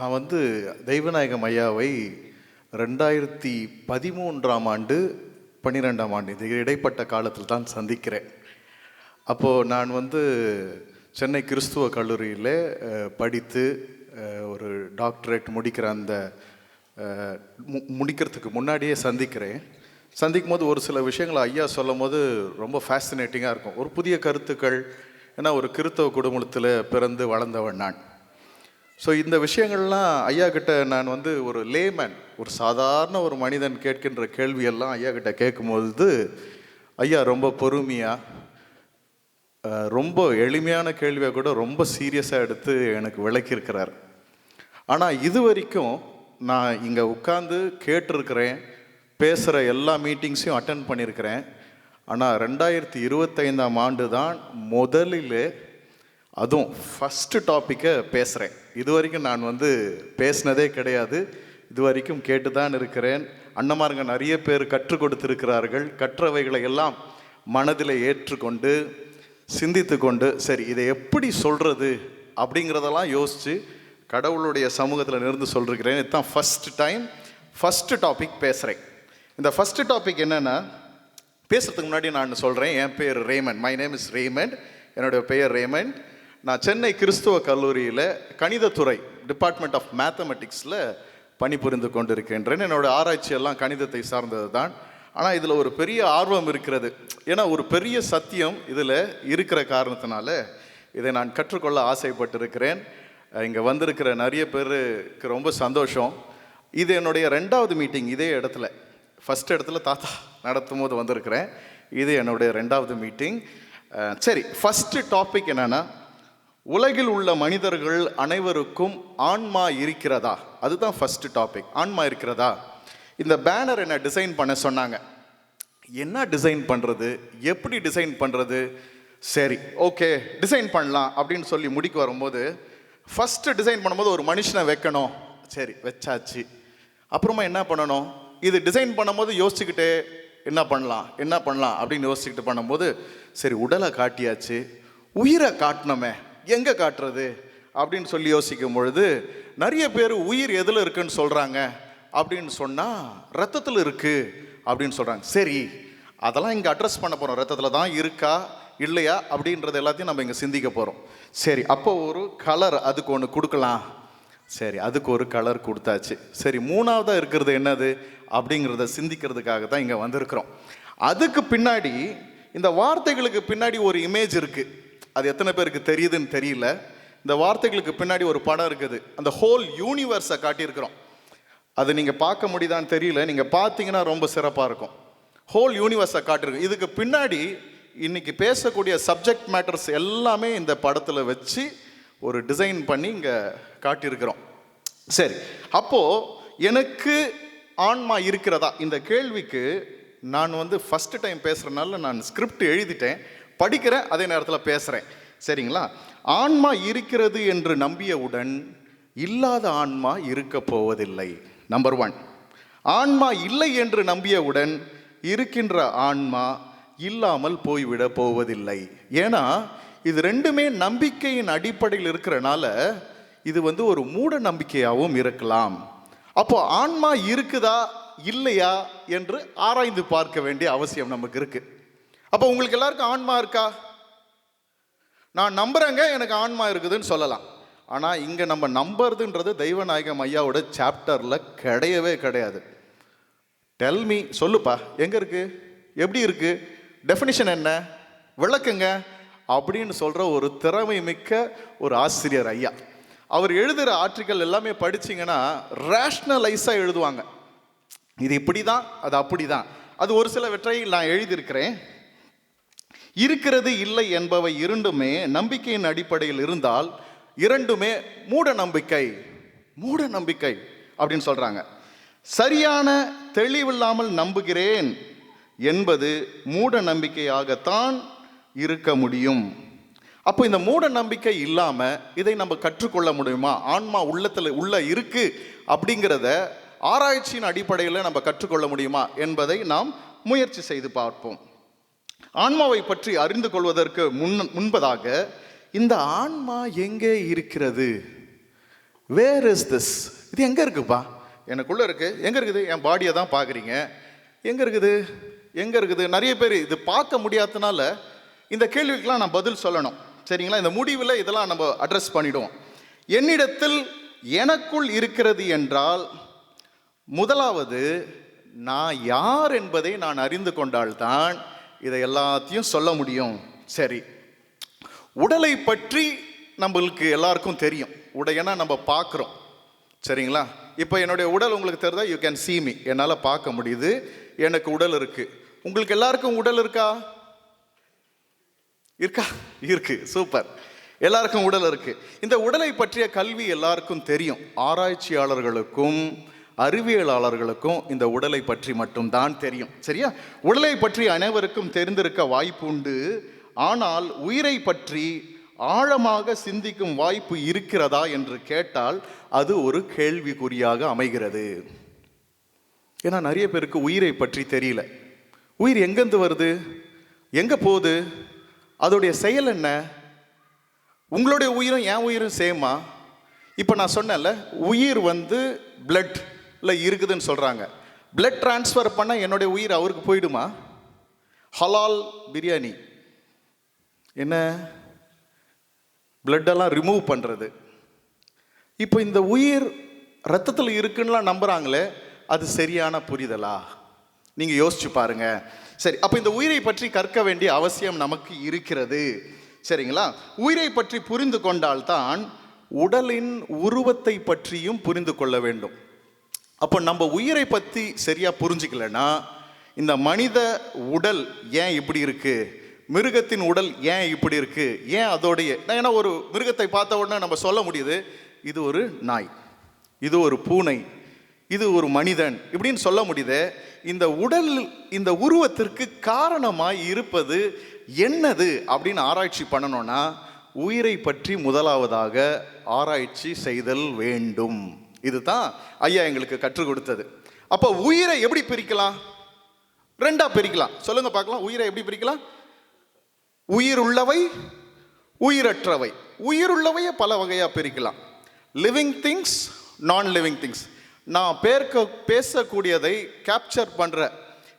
நான் வந்து தெய்வநாயகம் ஐயாவை ரெண்டாயிரத்தி பதிமூன்றாம் ஆண்டு பன்னிரெண்டாம் ஆண்டு இது இடைப்பட்ட காலத்தில் தான் சந்திக்கிறேன். அப்போது நான் வந்து சென்னை கிறிஸ்துவ கல்லூரியில் படித்து ஒரு டாக்டரேட் முடிக்கிற அந்த மு- முடிக்கிறதுக்கு முன்னாடியே சந்திக்கிறேன். சந்திக்கும் போது ஒரு சில விஷயங்களை ஐயா சொல்லும் போது ரொம்ப ஃபேசினேட்டிங்காக இருக்கும். ஒரு புதிய கருத்துக்கள் ஏன்னா ஒரு கிறிஸ்தவ குடும்பத்தில் பிறந்து வளர்ந்தவன் நான். ஸோ இந்த விஷயங்கள்லாம் ஐயா கிட்ட நான் வந்து ஒரு லேமேன் ஒரு சாதாரண ஒரு மனிதன் கேட்கின்ற கேள்வியெல்லாம் ஐயா கிட்ட கேட்கும்போது ஐயா ரொம்ப பொறுமையாக ரொம்ப எளிமையான கேள்வியாக கூட ரொம்ப சீரியஸாக எடுத்து எனக்கு விளக்கியிருக்கிறார். ஆனால் இது வரைக்கும் நான் இங்கே உட்காந்து கேட்டிருக்கிறேன் பேசுகிற எல்லா மீட்டிங்ஸையும் அட்டன் பண்ணியிருக்கிறேன். ஆனால் ரெண்டாயிரத்தி இருபத்தைந்தாம் ஆண்டு தான் முதலில் அதுவும் ஃபஸ்ட்டு டாப்பிக்கை பேசுகிறேன் இது வரைக்கும் நான் வந்து பேசினதே கிடையாது. இது வரைக்கும் கேட்டு தான் இருக்கிறேன். அண்ணமாருங்க நிறைய பேர் கற்றுக் கொடுத்திருக்கிறார்கள். கற்றவைகளை எல்லாம் மனதில் ஏற்றுக்கொண்டு சிந்தித்து கொண்டு சரி இதை எப்படி சொல்கிறது அப்படிங்கிறதெல்லாம் யோசித்து கடவுளுடைய சமூகத்தில் நிருந்து சொல்லிருக்கிறேன். இதுதான் ஃபஸ்ட் டைம் ஃபஸ்ட்டு டாபிக் பேசுகிறேன் இந்த ஃபஸ்ட்டு டாபிக் என்னென்னா பேசுறதுக்கு முன்னாடி நான் சொல்கிறேன் என் பேர் Raymond my name is Raymond என்னுடைய பெயர் ரேமண்ட் நான் சென்னை கிறிஸ்துவ கல்லூரியில் கணிதத்துறை டிபார்ட்மெண்ட் ஆஃப் மேத்தமெட்டிக்ஸில் பணிபுரிந்து கொண்டிருக்கின்றேன். என்னோட ஆராய்ச்சி எல்லாம் கணிதத்தை சார்ந்தது தான். ஆனால் இதில் ஒரு பெரிய ஆர்வம் இருக்கிறது. ஏன்னா ஒரு பெரிய சத்தியம் இதில் இருக்கிற காரணத்தினால இதை நான் கற்றுக்கொள்ள ஆசைப்பட்டிருக்கிறேன். இங்கே வந்திருக்கிற நிறைய பேருக்கு ரொம்ப சந்தோஷம். இது என்னுடைய ரெண்டாவது மீட்டிங் இதே இடத்துல. ஃபஸ்ட் இடத்துல தாத்தா நடத்தும் போது வந்திருக்கிறேன். இது என்னுடைய ரெண்டாவது மீட்டிங். சரி ஃபஸ்ட்டு டாபிக் என்னென்னா உலகில் உள்ள மனிதர்கள் அனைவருக்கும் ஆன்மா இருக்கிறதா? அதுதான் ஃபஸ்ட்டு டாபிக் ஆன்மா இருக்கிறதா? இந்த பேனர் என்ன டிசைன் பண்ண சொன்னாங்க. என்ன டிசைன் பண்ணுறது எப்படி டிசைன் பண்ணுறது சரி ஓகே டிசைன் பண்ணலாம் அப்படின்னு சொல்லி முடிக்க வரும்போது ஃபஸ்ட்டு டிசைன் பண்ணும்போது ஒரு மனுஷனை வைக்கணும். சரி வச்சாச்சு. அப்புறமா என்ன பண்ணணும்? இது டிசைன் பண்ணும்போது யோசிச்சுக்கிட்டே என்ன பண்ணலாம்? என்ன பண்ணலாம்? அப்படின்னு யோசிச்சுக்கிட்டு பண்ணும்போது சரி உடலை காட்டியாச்சு. உயிரை காட்டணுமே எங்கே காட்டுறது? அப்படின்னு சொல்லி யோசிக்கும் பொழுது நிறைய பேர் உயிர் எதில் இருக்குன்னு சொல்கிறாங்க அப்படின்னு சொன்னால் ரத்தத்தில் இருக்குது அப்படின்னு சொல்கிறாங்க சரி அதெல்லாம் இங்கே அட்ரஸ் பண்ண போகிறோம் ரத்தத்தில் தான் இருக்கா இல்லையா? அப்படின்றது எல்லாத்தையும் நம்ம இங்கே சிந்திக்க போகிறோம் சரி அப்போ ஒரு கலர் அதுக்கு ஒன்று கொடுக்கலாம். சரி அதுக்கு ஒரு கலர் கொடுத்தாச்சு. சரி மூணாவதாக இருக்கிறது என்னது? அப்படிங்கிறத சிந்திக்கிறதுக்காக தான் இங்கே வந்திருக்கிறோம். அதுக்கு பின்னாடி இந்த வார்த்தைகளுக்கு பின்னாடி ஒரு இமேஜ் இருக்குது அது எத்தனை பேருக்கு தெரியுதுன்னு தெரியல. இந்த வார்த்தைகளுக்கு பின்னாடி ஒரு படம் இருக்குது. அந்த ஹோல் யூனிவர்ஸை காட்டியிருக்கிறோம். அது நீங்கள் பார்க்க முடியுதான்னு தெரியல. நீங்கள் பார்த்தீங்கன்னா ரொம்ப சிறப்பாக இருக்கும். ஹோல் யூனிவர்ஸை காட்டியிருக்கோம் இதுக்கு பின்னாடி இன்றைக்கி பேசக்கூடிய சப்ஜெக்ட் மேட்டர்ஸ் எல்லாமே இந்த படத்தில் வச்சு ஒரு டிசைன் பண்ணி இங்கே காட்டியிருக்கிறோம். சரி அப்போது எனக்கு ஆன்மா இருக்கிறதா? இந்த கேள்விக்கு நான் வந்து ஃபஸ்ட்டு டைம் பேசுகிறனால நான் ஸ்கிரிப்ட் எழுதிட்டேன். படிக்கிறேன் அதே நேரத்தில் பேசுகிறேன் சரிங்களா? ஆன்மா இருக்கிறது என்று நம்பியவுடன் இல்லாத ஆன்மா இருக்க போவதில்லை. நம்பர் ஒன் ஆன்மா இல்லை என்று நம்பியவுடன் இருக்கின்ற ஆன்மா இல்லாமல் போய்விட போவதில்லை. ஏன்னா இது ரெண்டுமே நம்பிக்கையின் அடிப்படையில் இருக்கிறனால இது வந்து ஒரு மூட நம்பிக்கையாகவும் இருக்கலாம். அப்போ ஆன்மா இருக்குதா இல்லையா என்று ஆராய்ந்து பார்க்க வேண்டிய அவசியம் நமக்கு இருக்குது அப்போ உங்களுக்கு எல்லாருக்கும் ஆன்மா இருக்கா? நான் நம்புறேங்க எனக்கு ஆன்மா இருக்குதுன்னு சொல்லலாம். ஆனால் இங்கே நம்ம நம்புறதுன்றது தெய்வநாயகம் ஐயாவோட சாப்டரில் கிடையவே கிடையாது. டெல் மீ சொல்லுப்பா எங்கே இருக்கு? எப்படி இருக்கு? டெஃபினிஷன் என்ன? விளக்குங்க. அப்படின்னு சொல்கிற ஒரு திறமை மிக்க ஒரு ஆசிரியர் ஐயா. அவர் எழுதுகிற ஆர்டிக்கல் எல்லாமே படிச்சிங்கன்னா ரேஷ்னலைஸாக எழுதுவாங்க. இது இப்படி தான் அது அப்படி தான் அது ஒரு சில சிலவற்றை நான் எழுதியிருக்கிறேன். இருக்கிறது இல்லை என்பவை இரண்டுமே நம்பிக்கையின் அடிப்படையில் இருந்தால் இரண்டுமே மூட நம்பிக்கை மூட நம்பிக்கை அப்படின்னு சொல்றாங்க. சரியான தெளிவில்லாமல் நம்புகிறேன் என்பது மூட நம்பிக்கையாகத்தான் இருக்க முடியும். அப்போ இந்த மூட நம்பிக்கை இல்லாமல் இதை நம்ம கற்றுக்கொள்ள முடியுமா? ஆன்மா உள்ளத்தில் உள்ள இருக்கு அப்படிங்கிறத ஆராய்ச்சியின் அடிப்படையில் நம்ம கற்றுக்கொள்ள முடியுமா என்பதை நாம் முயற்சி செய்து பார்ப்போம். ஆன்மாவை பற்றி அறிந்து கொள்வதற்கு முன் முன்பதாக இந்த ஆன்மா எங்கே இருக்கிறது? வேர் இஸ் திஸ் இது எங்கே இருக்குப்பா? எனக்குள்ளே இருக்குது எங்கே இருக்குது? என் பாடியை தான் பார்க்குறீங்க. எங்கே இருக்குது? எங்கே இருக்குது? நிறைய பேர் இது பார்க்க முடியாததுனால இந்த கேள்விக்கெலாம் நான் பதில் சொல்லணும். சரிங்களா? இந்த முடிவில் இதெல்லாம் நம்ம அட்ரஸ் பண்ணிவிடுவோம் என்னிடத்தில் எனக்குள் இருக்கிறது என்றால் முதலாவது நான் யார் என்பதை நான் அறிந்து கொண்டால்தான் இதை எல்லாத்தையும் சொல்ல முடியும். சரி. உடலை பற்றி நம்மளுக்கு எல்லாருக்கும் தெரியும். உடையனா நம்ம பார்க்குறோம். சரிங்களா? இப்போ என்னுடைய உடல் உங்களுக்கு தெரிதா? யூ கேன் சீ மீ என்னால் பார்க்க முடியுது. எனக்கு உடல் இருக்குது உங்களுக்கு எல்லாருக்கும் உடல் இருக்கா? இருக்கா? இருக்கு. சூப்பர். எல்லாருக்கும் உடல் இருக்குது இந்த உடலை பற்றிய கல்வி எல்லாருக்கும் தெரியும். ஆராய்ச்சியாளர்களுக்கும் அறிவியலாளர்களுக்கும் இந்த உடலை பற்றி மட்டும்தான் தெரியும். சரியா? உடலை பற்றி அனைவருக்கும் தெரிந்திருக்க வாய்ப்பு உண்டு. ஆனால் உயிரை பற்றி ஆழமாக சிந்திக்கும் வாய்ப்பு இருக்கிறதா என்று கேட்டால் அது ஒரு கேள்விக்குறியாக அமைகிறது. ஏன்னா நிறைய பேருக்கு உயிரை பற்றி தெரியல. உயிர் எங்கேருந்து வருது? எங்கே போகுது? அதோடைய செயல் என்ன? உங்களுடைய உயிரும் என் உயிரும் சேமா? இப்போ நான் சொன்னேன்ல உயிர் வந்து பிளட் இருக்குதுன்னு சொல்கிறாங்க பிளட் டிரான்ஸ்ஃபர் பண்ண என்னுடைய உயிர் அவருக்கு போயிடுமா? ஹலால் பிரியாணி என்ன? பிளட்டெல்லாம் ரிமூவ் பண்ணுறது இப்போ இந்த உயிர் ரத்தத்தில் இருக்குன்னுலாம் நம்புகிறாங்களே அது சரியான புரிதலா? நீங்கள் யோசிச்சு பாருங்க. சரி அப்போ இந்த உயிரை பற்றி கற்க வேண்டிய அவசியம் நமக்கு இருக்கிறது. சரிங்களா? உயிரை பற்றி புரிந்து கொண்டால்தான் உடலின் உருவத்தை பற்றியும் புரிந்து கொள்ள வேண்டும். அப்போ நம்ம உயிரை பற்றி சரியாக புரிஞ்சிக்கலன்னா இந்த மனித உடல் ஏன் இப்படி இருக்குது மிருகத்தின் உடல் ஏன் இப்படி இருக்குது ஏன் அதோடைய நான் ஏன்னா ஒரு மிருகத்தை பார்த்த உடனே நம்ம சொல்ல முடியுது இது ஒரு நாய் இது ஒரு பூனை இது ஒரு மனிதன் இப்படின்னு சொல்ல முடியுது. இந்த உடல் இந்த உருவத்திற்கு காரணமாய் இருப்பது என்னது அப்படின்னு ஆராய்ச்சி பண்ணணும்னா உயிரை பற்றி முதலாவதாக ஆராய்ச்சி செய்தல் வேண்டும். இதுதான் ஐயா எங்களுக்கு கற்றுக் கொடுத்தது. அப்போ உயிரை எப்படி பிரிக்கலாம்? ரெண்டா பிரிக்கலாம். சொல்லுங்க பார்க்கலாம். உயிரை எப்படி பிரிக்கலாம்? உயிர் உள்ளவை உயிரற்றவை. உயிர் உள்ளவையை பல வகையாக பிரிக்கலாம். Living things non living things நான் பேர்க்க பேசக்கூடியதை கேப்சர் பண்ணுற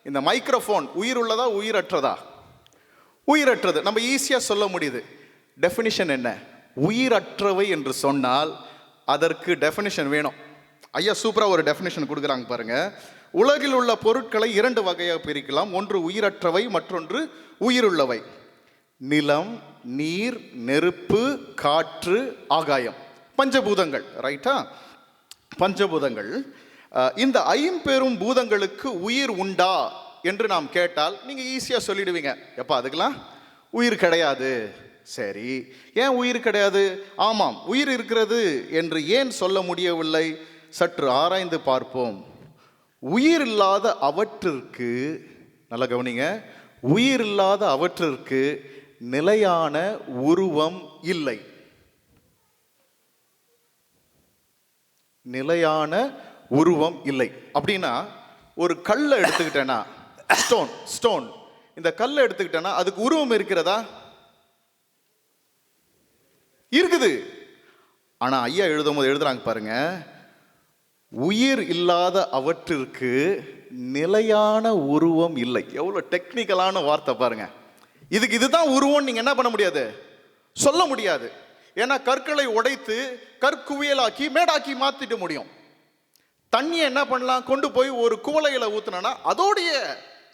இந்த மைக்ரோஃபோன் உயிர் உள்ளதா உயிரற்றதா? உயிரற்றது. நம்ம ஈஸியாக சொல்ல முடியுது. டெஃபினிஷன் என்ன? உயிரற்றவை என்று சொன்னால் அதற்கு டெஃபினிஷன் வேணும். ஐயா சூப்பராக ஒரு டெஃபினிஷன் கொடுக்குறாங்க பாருங்கள் உலகில் உள்ள பொருட்களை இரண்டு வகையாக பிரிக்கலாம். ஒன்று உயிரற்றவை மற்றொன்று உயிருள்ளவை. நிலம் நீர் நெருப்பு காற்று ஆகாயம். பஞ்சபூதங்கள் ரைட்டா பஞ்சபூதங்கள். இந்த ஐம்பெரும் பூதங்களுக்கு உயிர் உண்டா என்று நாம் கேட்டால் நீங்கள் ஈஸியாக சொல்லிடுவீங்க. எப்போ அதுக்கெல்லாம் உயிர் கிடையாது. சரி ஏன் உயிர் கிடையாது? ஆமாம் உயிர் இருக்கிறது என்று ஏன் சொல்ல முடியவில்லை? சற்று ஆராய்ந்து பார்ப்போம். உயிர் இல்லாத அவற்றிற்கு நல்லா கவனிங்க உயிர் இல்லாத அவற்றிற்கு நிலையான உருவம் இல்லை. நிலையான உருவம் இல்லை. அப்படின்னா ஒரு கல்லை எடுத்துக்கிட்டேன்னா ஸ்டோன் ஸ்டோன் இந்த கல்லை எடுத்துக்கிட்டேன்னா அதுக்கு உருவம் இருக்கிறதா? இருக்குது. ஆனால் ஐயா எழுதும் போது எழுதுறாங்க பாருங்க உயிர் இல்லாத அவற்றிற்கு நிலையான உருவம் இல்லை. எவ்வளோ டெக்னிக்கலான வார்த்தை பாருங்க. இதுக்கு இதுதான் உருவம் நீங்கள் என்ன பண்ண முடியாது? சொல்ல முடியாது. ஏன்னா கற்களை உடைத்து கற்குவியலாக்கி மேடாக்கி மாற்றிட்டு முடியும். தண்ணியை என்ன பண்ணலாம்? கொண்டு போய் ஒரு கூலையில் ஊற்றுனா அதோடைய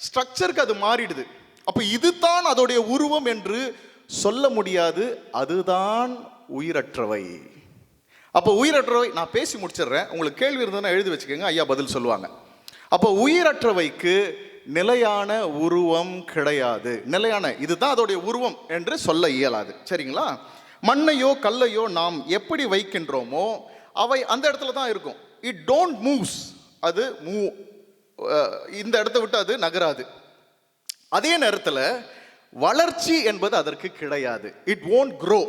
ஸ்ட்ரக்சருக்கு அது மாறிடுது. அப்போ இதுதான் அதோடைய உருவம் என்று சொல்ல முடியாது அதுதான் உயிரற்றவை. அப்போ உயிரற்றவை நான் பேசி முடிச்சிடுறேன். உங்களுக்கு கேள்வி இருந்ததுன்னா எழுதி வச்சுக்கோங்க ஐயா பதில் சொல்லுவாங்க. அப்போ உயிரற்றவைக்கு நிலையான உருவம் கிடையாது. நிலையான இதுதான் அதோடைய உருவம் என்று சொல்ல இயலாது. சரிங்களா? மண்ணையோ கல்லையோ நாம் எப்படி வைக்கின்றோமோ அவை அந்த இடத்துல தான் இருக்கும். இட் டோன்ட் மூவ்ஸ் அது மூவ் இந்த இடத்த விட்டு அது நகராது. அதே நேரத்தில் வளர்ச்சி என்பது அதற்கு கிடையாது. It won't grow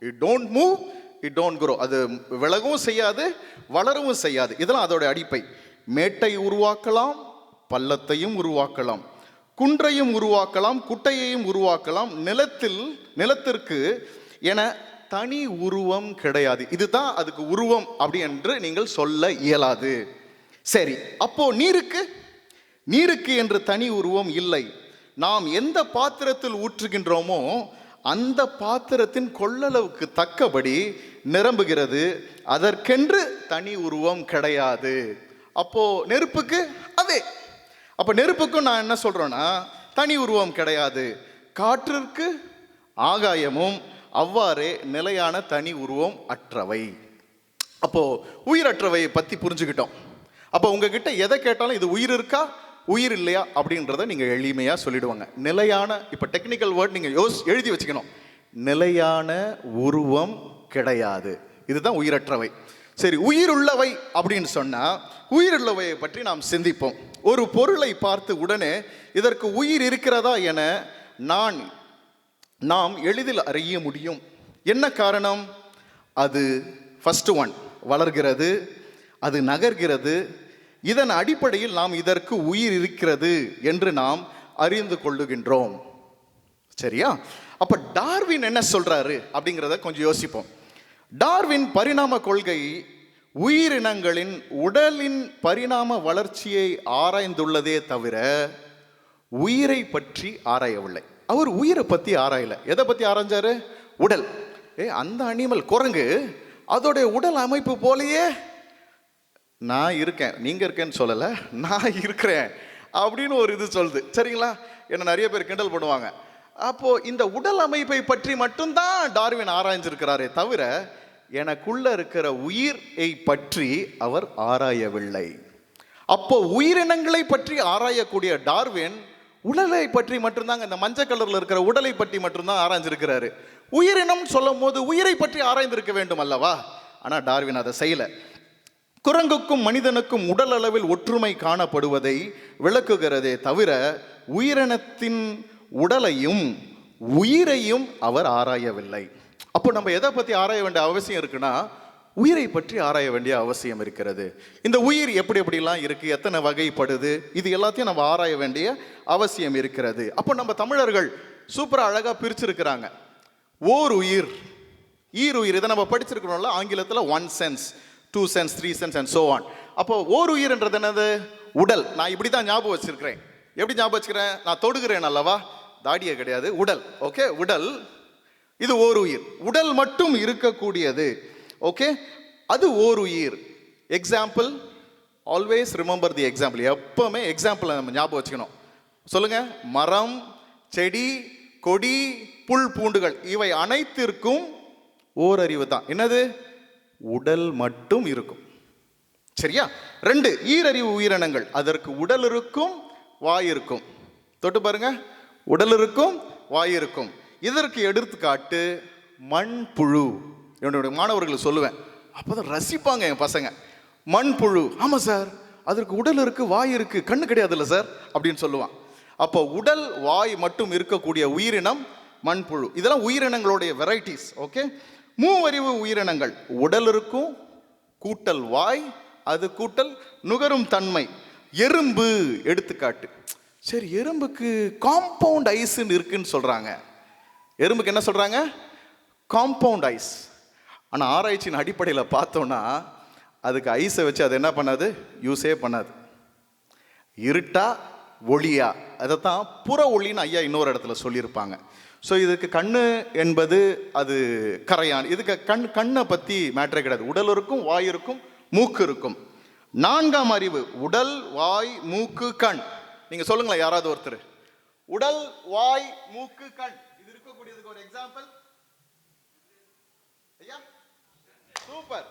it don't move it don't grow அது விலகவும் செய்யாது வளரவும் செய்யாது. இதெல்லாம் அதோட அடிப்பை. மேட்டை உருவாக்கலாம் பள்ளத்தையும் உருவாக்கலாம். குன்றையும் உருவாக்கலாம் குட்டையையும் உருவாக்கலாம். நிலத்தில் நிலத்திற்கு என தனி உருவம் கிடையாது. இதுதான் அதுக்கு உருவம் அப்படி என்று நீங்கள் சொல்ல இயலாது. சரி அப்போ நீருக்கு நீருக்கு என்று தனி உருவம் இல்லை. நாம் எந்த பாத்திரத்தில் ஊற்றுகின்றோமோ அந்த பாத்திரத்தின் கொள்ளளவுக்கு தக்கபடி நிரம்புகிறது. அதற்கென்று தனி உருவம் கிடையாது. அப்போ நெருப்புக்கு அதே. அப்போ நெருப்புக்கும் நான் என்ன சொல்கிறேன்னா தனி உருவம் கிடையாது. காற்றிற்கு ஆகாயமும் அவ்வாறே நிலையான தனி உருவம் அற்றவை. அப்போ உயிரற்றவையை பற்றி புரிஞ்சுக்கிட்டோம். அப்போ உங்ககிட்ட எதை கேட்டாலும் இது உயிர் இருக்கா? உயிர் இல்லையா அப்படின்றத நீங்கள் எளிமையாக சொல்லிடுவாங்க. நிலையான இப்போ டெக்னிக்கல் வேர்ட் நீங்கள் யோஸ் எழுதி வச்சுக்கணும். நிலையான உருவம் கிடையாது. இதுதான் உயிரற்றவை. சரி உயிருள்ளவை அப்படின்னு சொன்னால் உயிருள்ளவையை பற்றி நாம் சிந்திப்போம். ஒரு பொருளை பார்த்து உடனே இதற்கு உயிர் இருக்கிறதா என நான் நாம் எளிதில் அறிய முடியும். என்ன காரணம்? அது ஃபஸ்ட்டு ஒன் வளர்கிறது அது நகர்கிறது இதன் அடிப்படையில் நாம் இதற்கு உயிர் இருக்கிறது என்று நாம் அறிந்து கொள்ளுகின்றோம். சரியா? அப்ப டார்வின் என்ன சொல்றாரு அப்படிங்கிறத கொஞ்சம் யோசிப்போம். டார்வின் பரிணாம கொள்கை உயிரினங்களின் உடலின் பரிணாம வளர்ச்சியை ஆராய்ந்துள்ளதே தவிர உயிரை பற்றி ஆராயவில்லை. அவர் உயிரை பற்றி ஆராயல. எதை பற்றி ஆராய்ஞ்சாரு? உடல். ஏ அந்த அனிமல் குரங்கு. அதோடைய உடல் அமைப்பு போலயே நான் இருக்கேன் நீங்கள் இருக்கேன்னு சொல்லலை நான் இருக்கிறேன் அப்படின்னு ஒரு இது சொல்லுது. சரிங்களா? என்ன நிறைய பேர் கிண்டல் பண்ணுவாங்க. அப்போது இந்த உடல் அமைப்பை பற்றி மட்டும்தான் டார்வின் ஆராய்ஞ்சிருக்கிறாரே தவிர எனக்குள்ள இருக்கிற உயிரை பற்றி அவர் ஆராயவில்லை. அப்போ உயிரினங்களை பற்றி ஆராயக்கூடிய டார்வின் உடலை பற்றி மட்டும்தாங்க இந்த மஞ்சள் கலரில் இருக்கிற உடலை பற்றி மட்டும்தான் ஆராய்ஞ்சிருக்கிறாரு உயிரினம் சொல்லும் போது உயிரை பற்றி ஆராய்ந்திருக்க வேண்டும் அல்லவா? ஆனால் டார்வின் அதை செய்யலை. குரங்குக்கும் மனிதனுக்கும் உடல் அளவில் ஒற்றுமை காணப்படுவதை விளக்குகிறதே தவிர உயிரினத்தின் உடலையும் உயிரையும் அவர் ஆராயவில்லை. அப்போ நம்ம எதை பற்றி ஆராய வேண்டிய அவசியம் இருக்குன்னா உயிரை பற்றி ஆராய வேண்டிய அவசியம் இருக்கிறது. இந்த உயிர் எப்படி எப்படிலாம் இருக்குது எத்தனை வகைப்படுது இது எல்லாத்தையும் நம்ம ஆராய வேண்டிய அவசியம் இருக்கிறது. அப்போ நம்ம தமிழர்கள் சூப்பராக அழகாக பிரிச்சிருக்கிறாங்க. ஓர் உயிர் ஈர் உயிர் இதை நம்ம படிச்சிருக்கிறோம்ல ஆங்கிலத்தில் one sense two sense three sense and so on அப்போ ஓர் உயிர்ன்றது என்னது? உடல். நான் இப்படி தான் ஞாபகம் வச்சிருக்கிறேன். எப்படி ஞாபகம் வச்சுக்கிறேன்? நான் தொடுகிறேன் அல்லவா? தாடியே கிடையாது. உடல். ஓகே உடல். இது ஓர் உயிர். உடல் மட்டும் இருக்கக்கூடியது. ஓகே அது ஓர் உயிர். Example always remember the example எப்பவுமே எக்ஸாம்பிள் நம்ம ஞாபகம் வச்சுக்கணும். சொல்லுங்க. மரம் செடி கொடி புல் பூண்டுகள். இவை அனைத்திற்கும் ஓரறிவு தான். என்னது? உடல் மட்டும் இருக்கும். சரியா? ரெண்டு ஈரறிவு உயிரினங்கள். அதற்கு உடல் இருக்கும் வாய் இருக்கும். தொட்டு பாருங்க. உடல் இருக்கும் வாய் இருக்கும். இதற்கு எடுத்துக்காட்டு மண்புழு. என்னுடைய மாணவர்கள் சொல்லுவேன். அப்பதான் ரசிப்பாங்க என் பசங்க. மண்புழு. ஆமாம் சார். அதற்கு உடல் இருக்குது வாய் இருக்குது கண்ணு கிடையாதுல்ல சார்? அப்படின்னு சொல்லுவான். அப்போ உடல் வாய் மட்டும் இருக்கக்கூடிய உயிரினம் மண்புழு. இதெல்லாம் உயிரினங்களுடைய வெரைட்டிஸ் ஓகே மூவறிவு உயிரினங்கள். உடல் இருக்கும் கூட்டல் வாய் அது கூட்டல் நுகரும் தன்மை. எறும்பு எடுத்துக்காட்டு. சரி எறும்புக்கு காம்பவுண்ட் ஐஸ்ன்னு இருக்குன்னு சொல்கிறாங்க எறும்புக்கு என்ன சொல்கிறாங்க காம்பவுண்ட் ஐஸ் ஆனால் ஆராய்ச்சியின் அடிப்படையில் பார்த்தோன்னா அதுக்கு ஐஸை வச்சு அது என்ன பண்ணாது? யூஸே பண்ணாது. இருட்டா ஒளியா. தான் புற ஒளின்னு ஐயா இன்னொரு இடத்துல சொல்லியிருப்பாங்க. ஸோ இதுக்கு கண்ணு என்பது அது கரையான். இதுக்கு கண் கண்ணை பற்றி மேட்ரே கிடையாது. உடல் இருக்கும் வாய் இருக்கும் மூக்கு இருக்கும். நான்காம் அறிவு உடல் வாய் மூக்கு கண். நீங்கள் சொல்லுங்களேன் யாராவது ஒருத்தர். உடல் வாய் மூக்கு கண். இது இருக்கக்கூடியதுக்கு ஒரு எக்ஸாம்பிள் ஐயா? சூப்பர்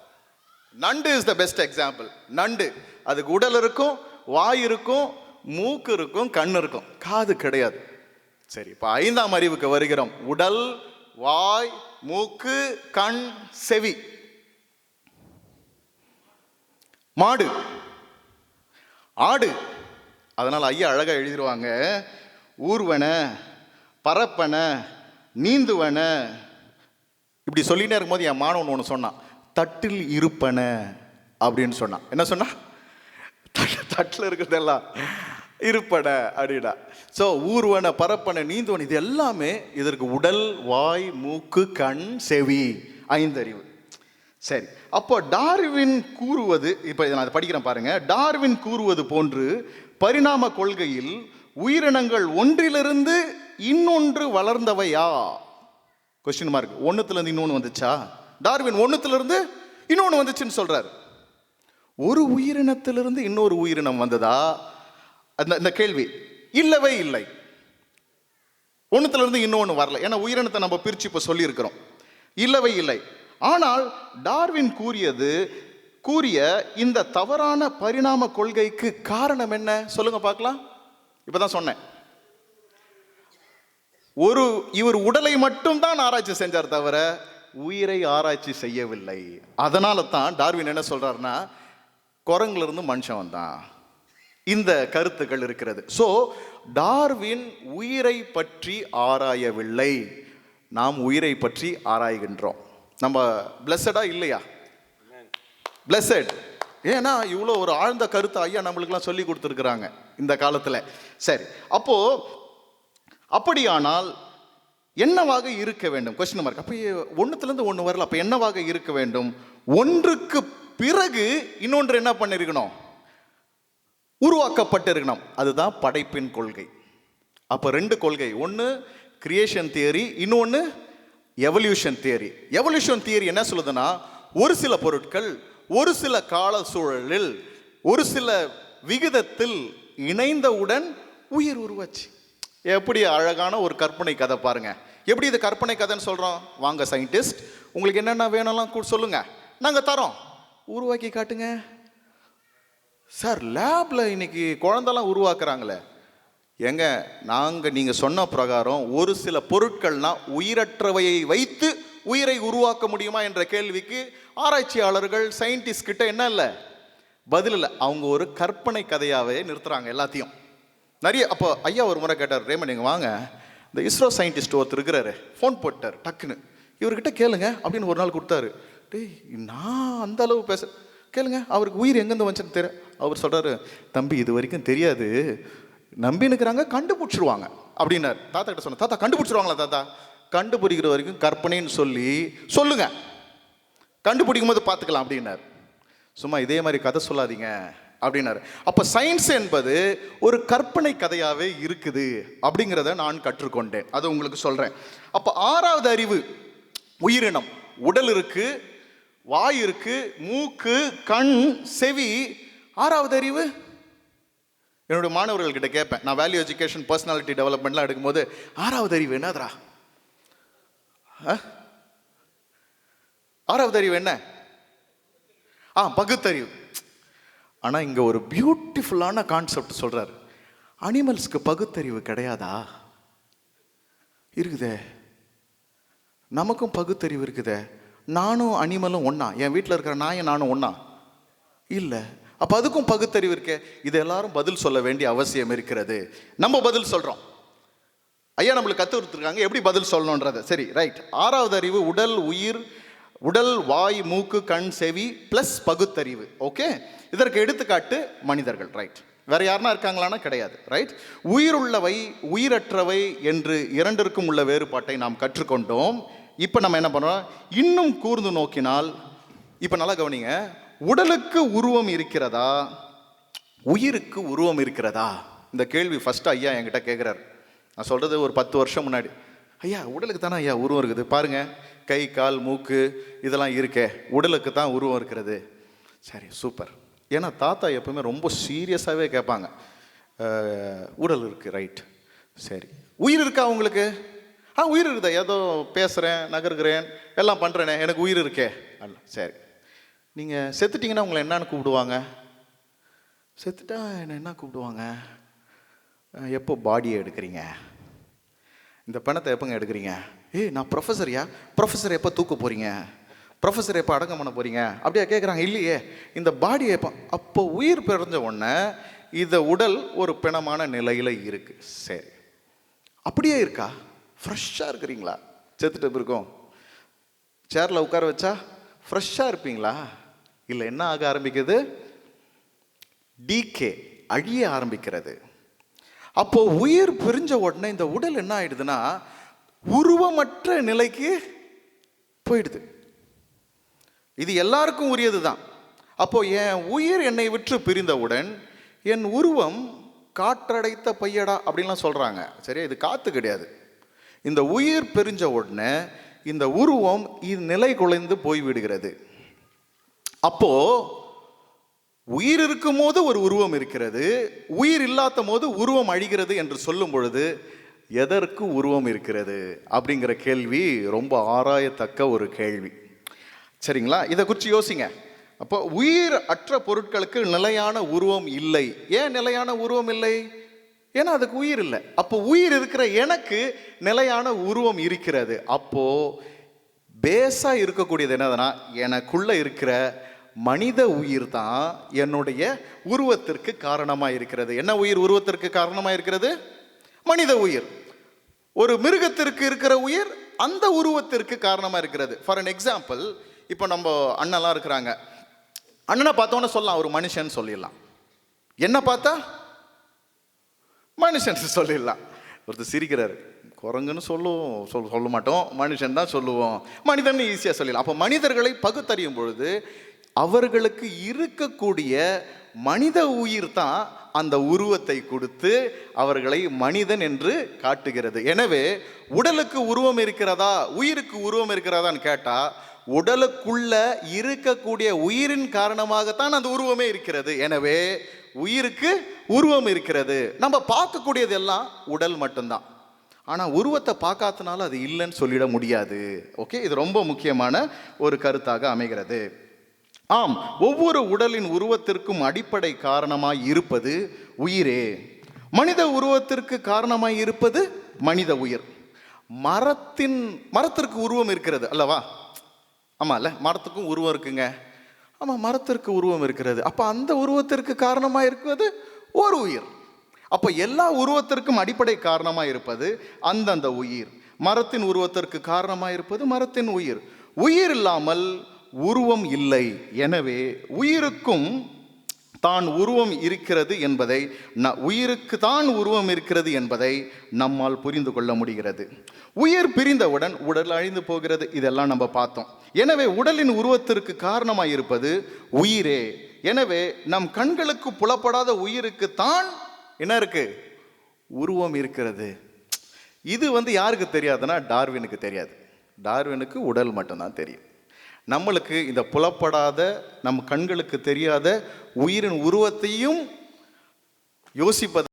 நண்டு இஸ் த பெஸ்ட் எக்ஸாம்பிள் நண்டு. அதுக்கு உடல் இருக்கும் வாய் இருக்கும் மூக்கு இருக்கும் கண் இருக்கும். காது கிடையாது. சரி இப்போ ஐந்தாம் அறிவுக்கு வருகிறோம். உடல் வாய் மூக்கு கண் செவி. மாடு. ஆடு. அதனால் ஐயா அழகாக எழுதிடுவாங்க ஊர்வன பரப்பன நீந்துவன. இப்படி சொல்லிட்டே இருக்கும்போது என் மாணவன் ஒன்று சொன்னான் தட்டில் இருப்பன அப்படின்னு சொன்னான் என்ன சொன்னான் தட்டில் இருக்கிறதெல்லாம். இருப்பட அப்படின்னா. ஸோ ஊர்வன பரப்பன நீந்துவன இது எல்லாமே இதற்கு உடல் வாய் மூக்கு கண் செவி ஐந்தறிவு. சரி. அப்போ டார்வின் கூறுவது இப்போ இதை நான் அதை படிக்கிறேன் பாருங்க. டார்வின் கூறுவது போன்று பரிணாம கொள்கையில் உயிரினங்கள் ஒன்றிலிருந்து இன்னொன்று வளர்ந்தவையா கொஸ்டின் மார்க் ஒன்றுத்துலேருந்து இன்னொன்று வந்துச்சா? டார்வின் ஒன்றுத்துலேருந்து இன்னொன்று வந்துச்சுன்னு சொல்கிறார் ஒரு உயிரினத்திலிருந்து இன்னொரு உயிரினம் வந்ததா? அந்த இந்த கேள்வி இல்லவே இல்லை. ஒன்றுத்துலேருந்து இன்னொன்று வரல. ஏன்னா உயிரினத்தை நம்ம பிரித்து இப்போ சொல்லியிருக்கிறோம். இல்லவே இல்லை. ஆனால் டார்வின் கூறியது கூறிய இந்த தவறான பரிணாம கொள்கைக்கு காரணம் என்ன? சொல்லுங்க பார்க்கலாம். இப்பதான் சொன்னேன். ஒரு இவர் உடலை மட்டும் தான் ஆராய்ச்சி செஞ்சார் தவிர உயிரை ஆராய்ச்சி செய்யவில்லை. அதனால தான் டார்வின் என்ன சொல்றாருன்னா குரங்குல இருந்து மனுஷன் வந்தான். இந்த கருத்துக்கள் இருக்கிறது. ஸோ டார்வின் உயிரை பற்றி ஆராயவில்லை. நாம் உயிரை பற்றி ஆராய்கின்றோம். நம்ம பிளஸடா இல்லையா? பிளஸட் ஏன்னா இவ்வளோ ஒரு ஆழ்ந்த கருத்தை ஐயா நம்மளுக்கெல்லாம் சொல்லி கொடுத்துருக்குறாங்க இந்த காலத்தில். சரி அப்போ அப்படியானால் என்னவாக இருக்க வேண்டும்? கொஸ்டின் மார்க் அப்போ ஒன்றுத்துலேருந்து ஒன்று வரல. அப்போ என்னவாக இருக்க வேண்டும்? ஒன்றுக்கு பிறகு இன்னொன்று என்ன பண்ணிருக்கணும்? உருவாக்கப்பட்டிருக்கணும். அதுதான் படைப்பின் கொள்கை. அப்போ ரெண்டு கொள்கை. ஒன்று கிரியேஷன் தியரி இன்னொன்று எவல்யூஷன் தியரி எவல்யூஷன் தியரி என்ன சொல்லுதுன்னா ஒரு சில பொருட்கள் ஒரு சில கால சூழலில் ஒரு சில விகிதத்தில் இணைந்தவுடன் உயிர் உருவாச்சு. எப்படி அழகான ஒரு கற்பனை கதை பாருங்க. எப்படி இது கற்பனை கதைன்னு சொல்கிறோம் வாங்க சயின்டிஸ்ட் உங்களுக்கு என்னென்ன வேணும்லாம் கூட நாங்கள் தரோம். உருவாக்கி காட்டுங்க. சார் லேபில் இன்னைக்கு குழந்தெல்லாம் உருவாக்குறாங்களே. ஏங்க நாங்கள் நீங்கள் சொன்ன பிரகாரம் ஒரு சில பொருட்கள்னால் உயிரற்றவையை வைத்து உயிரை உருவாக்க முடியுமா என்ற கேள்விக்கு ஆராய்ச்சியாளர்கள் சயின்டிஸ்ட் கிட்ட என்ன இல்லை? பதில் இல்லை. அவங்க ஒரு கற்பனை கதையாகவே நிறுத்துறாங்க எல்லாத்தையும். நிறைய அப்போ ஐயா ஒரு முறை கேட்டார் ரேமன் நீங்கள் வாங்க. இந்த இஸ்ரோ சயின்டிஸ்ட் ஒருத்தர் இருக்கிறாரு. ஃபோன் போட்டார் டக்குன்னு. இவர்கிட்ட கேளுங்க அப்படின்னு ஒரு நாள் கொடுத்தாரு. டேய் நான் அந்த அளவு பேச கேளுங்க அவருக்கு உயிர் எங்கேருந்து வந்துச்சுன்னு தெரியும் அவர் சொல்கிறாரு தம்பி இது வரைக்கும் தெரியாது. நம்பினுக்கிறாங்க கண்டுபிடிச்சிருவாங்க. அப்படின்னார். தாத்தா கிட்ட சொன்ன தாத்தா கண்டுபிடிச்சிருவாங்களா தாத்தா? கண்டுபிடிக்கிற வரைக்கும் கற்பனைன்னு சொல்லி சொல்லுங்க. கண்டுபிடிக்கும் போது பார்த்துக்கலாம் அப்படின்னார். சும்மா இதே மாதிரி கதை சொல்லாதீங்க அப்படின்னாரு. அப்போ சயின்ஸ் என்பது ஒரு கற்பனை கதையாகவே இருக்குது அப்படிங்கிறத நான் கற்றுக்கொண்டேன். அதை உங்களுக்கு சொல்கிறேன் அப்போ ஆறாவது அறிவு உயிரினம். உடல் இருக்கு வாய் இருக்கு மூக்கு கண் செவி ஆறாவது அறிவு? என்னுடைய மாணவர்கள்கிட்ட கேட்பேன். நான் வேல்யூ எஜுகேஷன் பர்சனாலிட்டி டெவலப்மெண்ட்லாம் எடுக்கும்போது ஆறாவது அறிவு என்னதுரா ஆ? ஆறாவது அறிவு என்ன? ஆ பகுத்தறிவு. ஆனால் இங்கே ஒரு பியூட்டிஃபுல்லான கான்செப்ட் சொல்கிறாரு அனிமல்ஸ்க்கு பகுத்தறிவு கிடையாதா? இருக்குதே. நமக்கும் பகுத்தறிவு இருக்குதே. நானும் அனிமலும் ஒன்றா என் வீட்டில் இருக்கிற நாயும் நானும் ஒன்றா இல்லை. அப்போ அதுக்கும் பகுத்தறிவு இருக்கே. இது எல்லாரும் பதில் சொல்ல வேண்டிய அவசியம் இருக்கிறது. நம்ம பதில் சொல்கிறோம் ஐயா நம்மளுக்கு கற்று கொடுத்துருக்காங்க. எப்படி பதில் சொல்லணுன்றத சரி ரைட் ஆறாவது அறிவு உடல் உயிர் உடல் வாய் மூக்கு கண் செவி ப்ளஸ் பகுத்தறிவு. ஓகே இதற்கு எடுத்துக்காட்டு மனிதர்கள் ரைட் வேற யாருனா இருக்காங்களான்னா கிடையாது ரைட் உயிர் உள்ளவை உயிரற்றவை என்று இரண்டிற்கும் உள்ள வேறுபாட்டை நாம் கற்றுக்கொண்டோம். இப்போ நம்ம என்ன பண்ணுறோம் இன்னும் கூர்ந்து நோக்கினால் இப்போ நல்லா கவனிங்க. உடலுக்கு உருவம் இருக்கிறதா? உயிருக்கு உருவம் இருக்கிறதா? இந்த கேள்வி ஃபர்ஸ்ட் ஐயா என்கிட்ட கேட்குறாரு நான் சொல்கிறது ஒரு பத்து வருஷம் முன்னாடி. ஐயா உடலுக்கு தானே ஐயா உருவம் இருக்குது? பாருங்கள் கை கால் மூக்கு இதெல்லாம் இருக்கே. உடலுக்கு தான் உருவம் இருக்கிறது சரி சூப்பர் ஏன்னா தாத்தா எப்பவுமே ரொம்ப சீரியஸாகவே கேட்பாங்க. உடல் இருக்குது ரைட் சரி. உயிர் இருக்கா உங்களுக்கு? ஆ உயிர் இருக்குதா? ஏதோ பேசுகிறேன் நகர்கிறேன் எல்லாம் பண்ணுறேனே எனக்கு உயிர் இருக்கே. அல்ல சரி. நீங்கள் செத்துட்டீங்கன்னா உங்களை என்னான்னு கூப்பிடுவாங்க? செத்துட்டா என்ன என்ன கூப்பிடுவாங்க? எப்போ பாடியை எடுக்கிறீங்க? இந்த பணத்தை எப்போங்க எடுக்கிறீங்க? ஏய் நான் ப்ரொஃபஸர்யா ப்ரொஃபஸர் எப்போ தூக்க போகிறீங்க ப்ரொஃபஸர் எப்போ அடக்கம் பண்ண போகிறீங்க அப்படியா கேட்குறாங்க இல்லையே. இந்த பாடி எப்போ? அப்போ உயிர் பிறந்த உடனே இந்த உடல் ஒரு பிணமான நிலையில் இருக்குது சரி. அப்படியே இருக்கா? ஃப்ரெஷ்ஷாக இருக்கிறீங்களா? செத்துட்டு இருக்கோம்? சேரில் உட்கார வச்சா ஃப்ரெஷ்ஷாக இருப்பீங்களா? இல்லை என்ன ஆக ஆரம்பிக்குது? டிகே அழிய ஆரம்பிக்கிறது. அப்போ உயிர் பிரிஞ்ச உடனே இந்த உடல் என்ன ஆயிடுதுன்னா உருவமற்ற நிலைக்கு போயிடுது. இது எல்லாருக்கும் உரியது தான் அப்போ என் உயிர் என்னை விற்று பிரிந்தவுடன் என் உருவம் காற்றடைத்த பையடா அப்படின்லாம் சொல்கிறாங்க சரியா? இது காற்று கிடையாது. இந்த உயிர் பிரிஞ்ச உடனே இந்த உருவம் இது நிலை குலைந்து போய்விடுகிறது. அப்போ உயிர் இருக்கும் போது ஒரு உருவம் இருக்கிறது உயிர் இல்லாத போது உருவம் அழிகிறது என்று சொல்லும் பொழுது எதற்கு உருவம் இருக்கிறது? அப்படிங்கிற கேள்வி ரொம்ப ஆராயத்தக்க ஒரு கேள்வி. சரிங்களா? இதை குறித்து யோசிங்க. அப்போ உயிர் அற்ற பொருட்களுக்கு நிலையான உருவம் இல்லை. ஏன் நிலையான உருவம் இல்லை? ஏன்னா அதுக்கு உயிர் இல்லை. அப்போ உயிர் இருக்கிற எனக்கு நிலையான உருவம் இருக்கிறது. அப்போ பேஸாக இருக்கக்கூடியது என்னதுன்னா எனக்குள்ளே இருக்கிற மனித உயிர் தான் என்னுடைய உருவத்திற்கு காரணமாக இருக்கிறது என்ன உயிர் உருவத்திற்கு காரணமாக இருக்கிறது மனித உயிர். ஒரு மிருகத்திற்கு இருக்கிற உயிர் அந்த உருவத்திற்கு காரணமாக இருக்கிறது ஃபார் அன் எக்ஸாம்பிள் இப்போ நம்ம அண்ணன்லாம் இருக்கிறாங்க. அண்ணனை பார்த்தோன்னே சொல்லலாம் ஒரு மனுஷன் சொல்லிடலாம். என்ன பார்த்தா? மனுஷன் சொல்லிடலாம். ஒருத்தர் சிரிக்கிறாரு. குரங்குன்னு சொல்லுவோம் சொல் சொல்ல மாட்டோம். மனுஷன் தான் சொல்லுவோம். மனிதன் ஈஸியாக சொல்லிடலாம். அப்போ மனிதர்களை பகுத்தறியும் பொழுது அவர்களுக்கு இருக்கக்கூடிய மனித உயிர் தான் அந்த உருவத்தை கொடுத்து அவர்களை மனிதன் என்று காட்டுகிறது. எனவே உடலுக்கு உருவம் இருக்கிறதா உயிருக்கு உருவம் இருக்கிறதான்னு கேட்டால் உடலுக்குள்ள இருக்கக்கூடிய உயிரின் காரணமாகத்தான் அந்த உருவமே இருக்கிறது. எனவே உயிருக்கு உருவம் இருக்கிறது. நம்ம பார்க்கக்கூடியது எல்லாம் உடல் மட்டும்தான். ஆனால் உருவத்தை பார்க்காதனால அது இல்லைன்னு சொல்லிட முடியாது. ஓகே? இது ரொம்ப முக்கியமான ஒரு கருத்தாக அமைகிறது. ஆம் ஒவ்வொரு உடலின் உருவத்திற்கும் அடிப்படை காரணமாய் இருப்பது உயிரே. மனித உருவத்திற்கு காரணமாய் இருப்பது மனித உயிர். மரத்தின் மரத்திற்கு உருவம் இருக்கிறது அல்லவா? ஆமாம்ல மரத்துக்கும் உருவம் இருக்குங்க. ஆமாம் மரத்திற்கு உருவம் இருக்கிறது. அப்போ அந்த உருவத்திற்கு காரணமாக இருக்கிறது ஒரு உயிர். அப்போ எல்லா உருவத்திற்கும் அடிப்படை காரணமாக இருப்பது அந்தந்த உயிர். மரத்தின் உருவத்திற்கு காரணமாக இருப்பது மரத்தின் உயிர். உயிர் இல்லாமல் உருவம் இல்லை. எனவே உயிருக்கும் தான் உருவம் இருக்கிறது என்பதை ந உயிருக்கு தான் உருவம் இருக்கிறது என்பதை நம்மால் புரிந்து கொள்ள முடிகிறது. உயிர் பிரிந்தவுடன் உடல் அழிந்து போகிறது இதெல்லாம் நம்ம பார்த்தோம். எனவே உடலின் உருவத்திற்கு காரணமாக இருப்பது உயிரே. எனவே நம் கண்களுக்கு புலப்படாத உயிருக்கு தான் என்ன இருக்கு? உருவம் இருக்கிறது. இது வந்து யாருக்கு தெரியாதுன்னா டார்வினுக்கு தெரியாது. டார்வினுக்கு உடல் மட்டும்தான் தெரியும். நம்மளுக்கு இந்த புலப்படாத நம் கண்களுக்கு தெரியாத உயிரின் உருவத்தையும் யோசிப்பது